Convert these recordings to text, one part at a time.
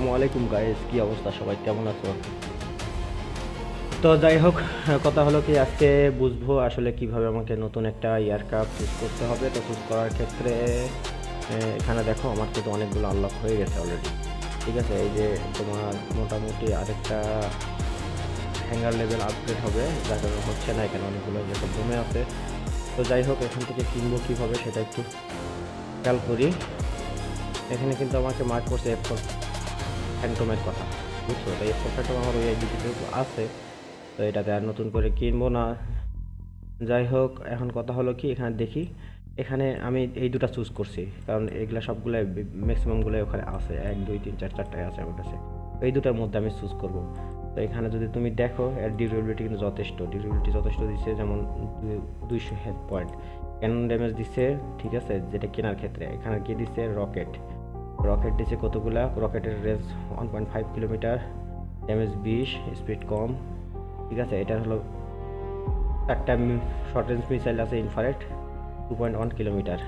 আসসালামু আলাইকুম গাইস কি অবস্থা? সবাই কেমন আছো? তো যাই হোক, কথা হলো কি, আজকে বুঝব আসলে কীভাবে আমাকে নতুন একটা এয়ারক্রাফট চুজ করতে হবে। তো চুজ করার ক্ষেত্রে এখানে দেখো, আমার কিন্তু অনেকগুলো আনলক হয়ে গেছে অলরেডি ঠিক আছে? এই যে তোমার মোটামুটি আরেকটা হ্যাঙ্গার লেভেল আপগ্রেড হবে, যার কারণে হচ্ছে না এখানে অনেকগুলো যেসব জমে আছে। তো যাই হোক, এখান থেকে কিনবো কীভাবে সেটা একটু খেয়াল করি। এখানে কিন্তু আমাকে মার্ক করছে এফ ফোর ফ্যান্টমের কথা, বুঝছ? তো ফোর ফ্যান্টম আমার ওই আইডিতে আছে, তো এটাতে আর নতুন করে কিনবো না। যাই হোক, এখন কথা হলো কি, এখানে দেখি। এখানে আমি এই দুটো চুজ করছি, কারণ এগুলা সবগুলো ম্যাক্সিমামগুলো ওখানে আছে, এক, দুই, তিন, চার চারটায় আছে আমার কাছে। এই দুটার মধ্যে আমি চুজ করব। তো এখানে যদি তুমি দেখো, এর ডিউরেবিলিটি কিন্তু যথেষ্ট। ডিউরেবিলিটি যথেষ্ট দিচ্ছে যেমন দুইশো হেড পয়েন্ট ক্যানন ড্যামেজ দিচ্ছে ঠিক আছে? যেটা কেনার ক্ষেত্রে। এখানে কি দিচ্ছে রকেট রকেট দিচ্ছে কতগুলা? রকেটের range one point five kilometre damage বিশ স্পিড কম। ঠিক আছে, এটা হলো একটা শর্ট রেঞ্জ মিসাইল আছে ইনফারেট two point one kilometre.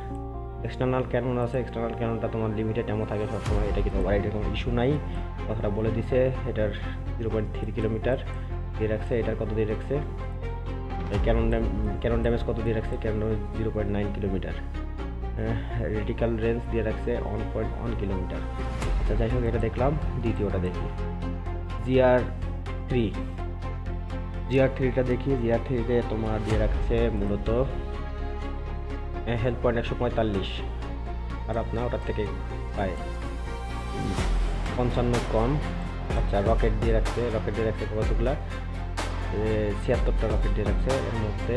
External cannon আছে এক্সটার্নাল ক্যাননটা তোমার লিমিটেড এমন থাকে সবসময়, এটা কিন্তু ওভার কোনো ইস্যু নাই। কথাটা বলে দিছে, এটার জিরো পয়েন্ট থ্রি কিলোমিটার। দিয়ে রাখছে, এটার কত দিয়ে রাখছে? ক্যানন ক্যানন ড্যামেজ কত দিয়ে রাখছে? Cannon zero point nine kilometre. Critical range দিয়ে রাখছে ওয়ান পয়েন্ট ওয়ান কিলোমিটার আচ্ছা যাই হোক, এটা দেখলাম, দ্বিতীয়টা দেখি। জিআর থ্রি জিআর থ্রিটা দেখি জিআর থ্রিতে তোমার দিয়ে রাখছে মূলত হেলথ পয়েন্ট একশো পঁয়তাল্লিশ। আর আপনার ওটার থেকে পায় পঞ্চান্ন কম। আচ্ছা রকেট দিয়ে রাখছে রকেট দিয়ে রাখছে কতগুলা? ছিয়াত্তরটা রকেট দিয়ে রাখছে, এর মধ্যে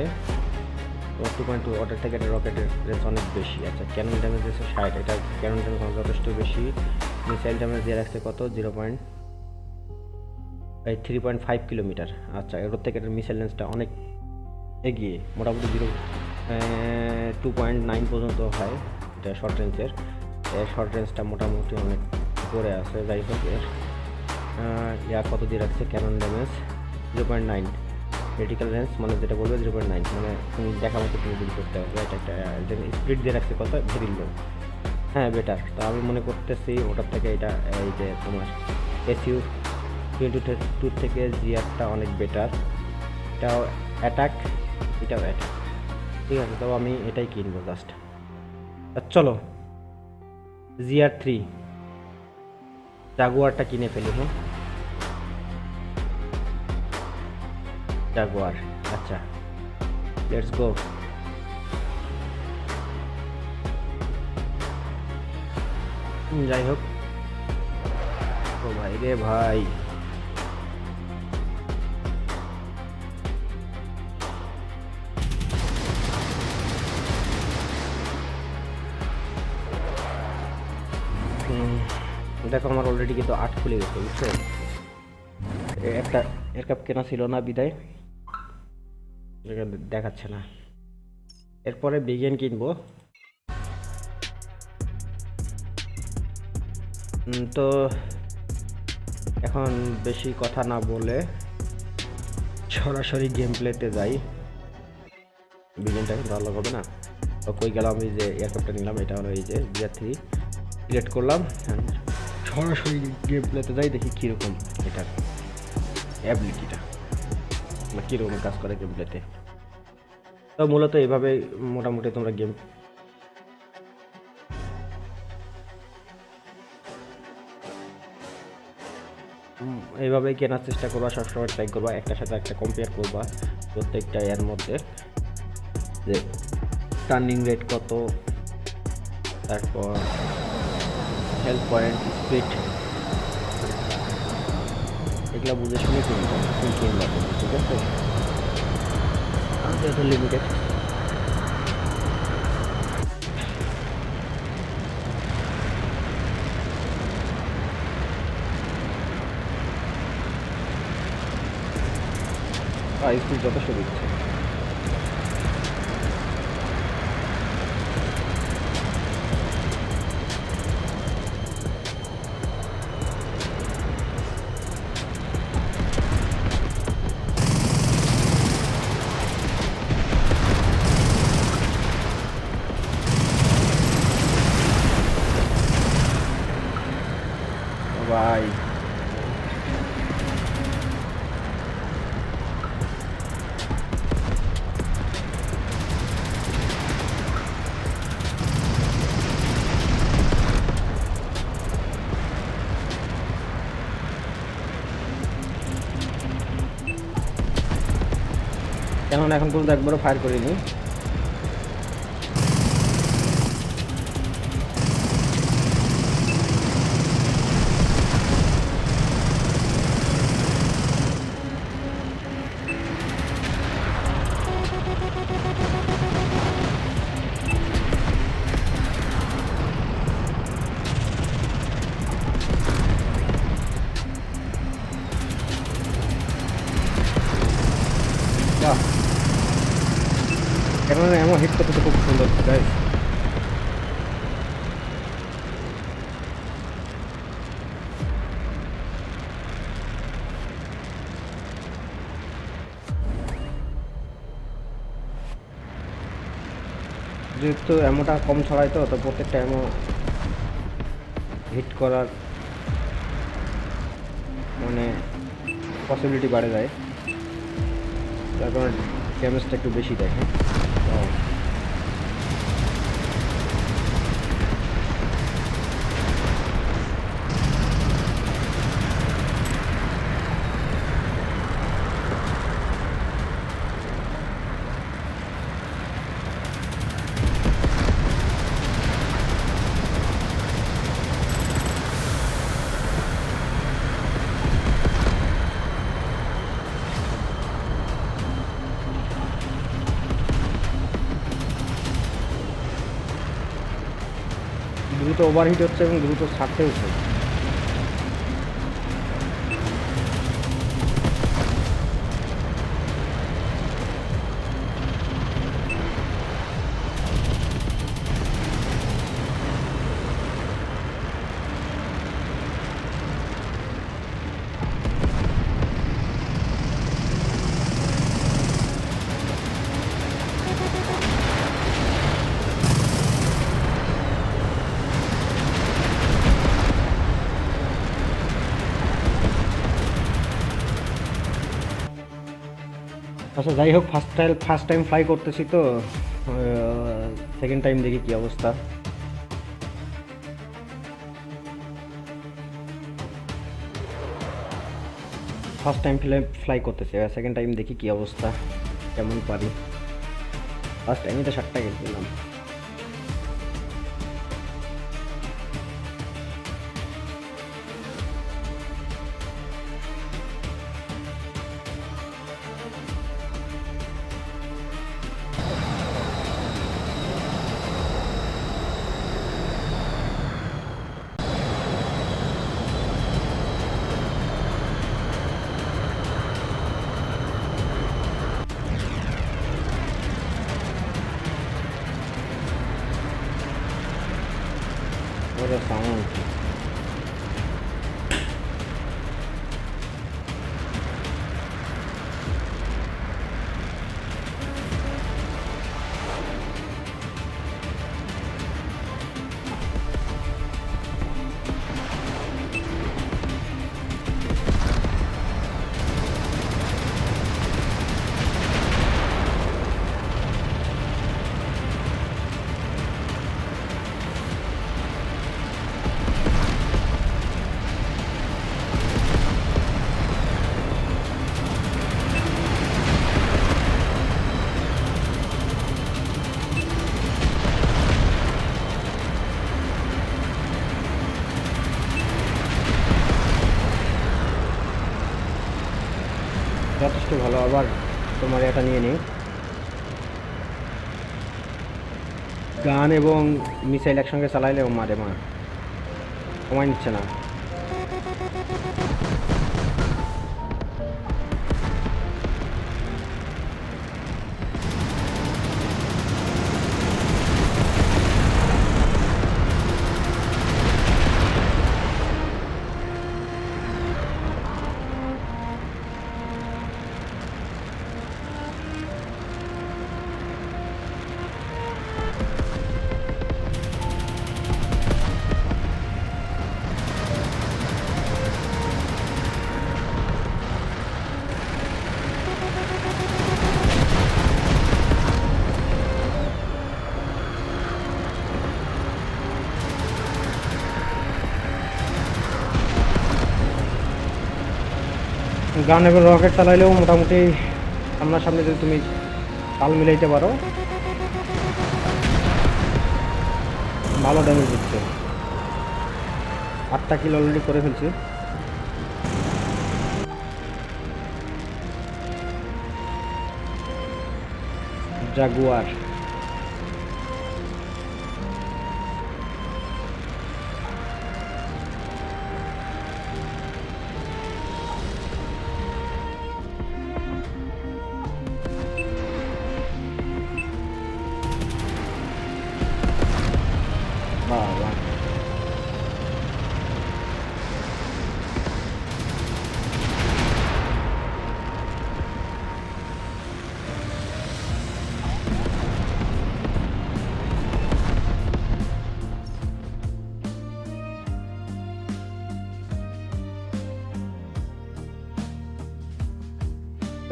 টু পয়েন্ট টু ওটার থেকে এটা রকেটের রেঞ্জ অনেক বেশি। আচ্ছা ক্যানন ড্যামেজ দিয়েছে ষাট, এটা ক্যানন ড্যামেজ যথেষ্ট বেশি। মিসাইল ড্যামেজ দিয়ে রাখছে কত? জিরো পয়েন্ট এই থ্রি পয়েন্ট ফাইভ কিলোমিটার আচ্ছা এর থেকে এটার মিসাইল রেঞ্জটা অনেক এগিয়ে, মোটামুটি জিরো টু পয়েন্ট নাইন পর্যন্ত হয় এটা শর্ট রেঞ্জের এর। শর্ট রেঞ্জটা মোটামুটি অনেক করে আছে, যাই হোক এর। ইয়া কত দিয়ে রাখছে? Cannon damage zero point nine critical range মানে যেটা বলবে জিরো পয়েন্ট নাইন মানে তুমি দেখা মতো তুমি বিল করতে হবে এটা একটা স্পিড দিয়ে রাখছে কত ভেরি লো হ্যাঁ বেটার তো আমি মনে করতেছি ওটার থেকে এটা, এই যে তোমার এসইউ টোয়েন্টি টু থেকে জিআরটা অনেক বেটার এটাও অ্যাটাক এটাও অ্যাটাক ঠিক আছে, তবে আমি এটাই কিনবো জাস্ট চলো জিআর থ্রি জাগুয়ারটা কিনে ফেলি হ্যাঁ? জাগুয়ার আচ্ছা লেটস গো যাই হোক ও ভাই রে ভাই। দেখো আমার অলরেডি কিন্তু আট খুলে গেছে, বুঝছ? একটা এয়ারক্রাফট কেনা ছিল না বিদায়। দেখাচ্ছে না। এরপরে বিগেন কিনবো। তো এখন বেশি কথা না বলে সরাসরি গেম প্লেতে যাই। বিগেনটা কিন্তু ভালো হবে না। তো কই গেলাম আমি যে এয়ারক্রাফটটা নিলাম, এটা হলো এই যে জিয়া থ্রি সিলেক্ট করলাম সরাসরি গেম প্লেতে যাই, দেখি কীরকম এটার অ্যাবিলিটিটা বা কীরকম কাজ করে গেম প্লেতে তো? মূলত এইভাবে মোটামুটি তোমরা গেম এইভাবেই কেনার চেষ্টা করবা, সবসময় ট্রাই করবা, একটার সাথে একটা কম্পেয়ার করবা প্রত্যেকটা এর মধ্যে। যে টার্নিং রেট কত, তারপর হেলথ পয়েন্ট স্পিড এগুলো বুঝে শুনে কিনবো। কিনবা ঠিক আছে? আমাদের লিমিটেড স্পিড যথেষ্ট দিচ্ছে। কেননা এখন পর্যন্ত একবারও ফায়ার করিনি। বাহ এখন এমন হিট করতে খুব সুন্দর গাইস যেহেতু এমনটা কম ছড়ায় তো তো প্রত্যেকটা এমন হিট করার মানে পসিবিলিটি বাড়ে যায়। তার কারণে ড্যামেজটা একটু বেশি দেখে। ওভারহিট হচ্ছে এবং দ্রুত ছাড়তে হচ্ছে। আচ্ছা যাই হোক first time first time fly করতেছি তো সেকেন্ড টাইম দেখি কি অবস্থা। ফার্স্ট টাইম ফ্লাই ফ্লাই করতেছি সেকেন্ড টাইম দেখি কি অবস্থা, কেমন পারি। ফার্স্ট টাইমে তো ষাটটা গেছিলাম। তোমার এটা নিয়ে নিই। গান এবং মিসাইল একসঙ্গে চালাইলেও মারে মা। সময় নিচ্ছে না। গান এবং রকেট চালাইলেও মোটামুটি সামনাসামনি যদি তুমি তাল মিলাইতে পারো, ভালো ড্যামেজ দিচ্ছে। আটটা কিল অলরেডি করে ফেলছি। জাগুয়ার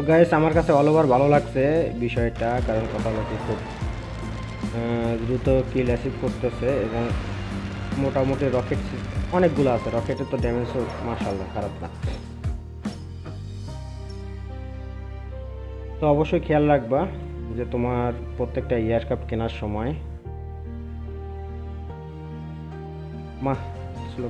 গাইস আমার কাছে অল ওভার ভালো লাগছে বিষয়টা, কারণ কথা কি খুব দ্রুত কিল অ্যাসিভ করতেছে এবং মোটামুটি রকেট অনেকগুলো আছে রকেটের তো ড্যামেজও মার্শাল্লাহ খারাপ না। তো অবশ্যই খেয়াল রাখবা যে তোমার প্রত্যেকটা ইয়ার কাপ কেনার সময় মা স্লো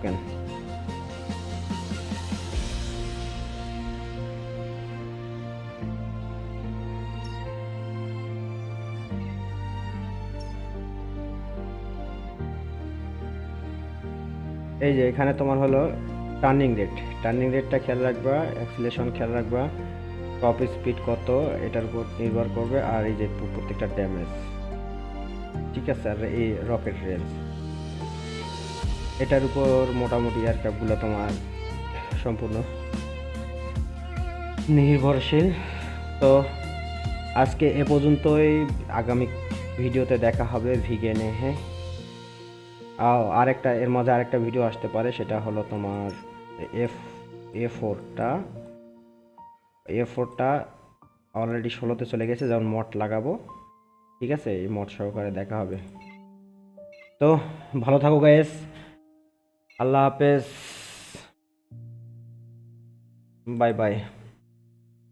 এই যে এখানে তোমার হলো টার্নিং রেট টার্নিং রেটটা খেয়াল রাখবা অ্যাক্সিলেশন খেয়াল রাখবা টপ স্পিড কত, এটার উপর নির্ভর করবে, আর এই যে প্রত্যেকটা ড্যামেজ ঠিক আছে, আর এই রকেট রেঞ্জ এটার উপর মোটামুটি এয়ারক্রাফটগুলো তোমার সম্পূর্ণ নির্ভরশীল। তো আজকে এ পর্যন্তই, আগামী ভিডিওতে দেখা হবে ভিগেনে হ্যাঁ? আরেকটা, এর মাঝে আরেকটা ভিডিও আসতে পারে, সেটা হলো তোমার এফ এ ফোরটা এ ফোরটা অলরেডি ষোলোতে চলে গেছে, যেমন মট লাগাবো। ঠিক আছে? এই মট সহকারে দেখা হবে। তো, ভালো থাকো গাইস আল্লাহ হাফেজ। Bye bye.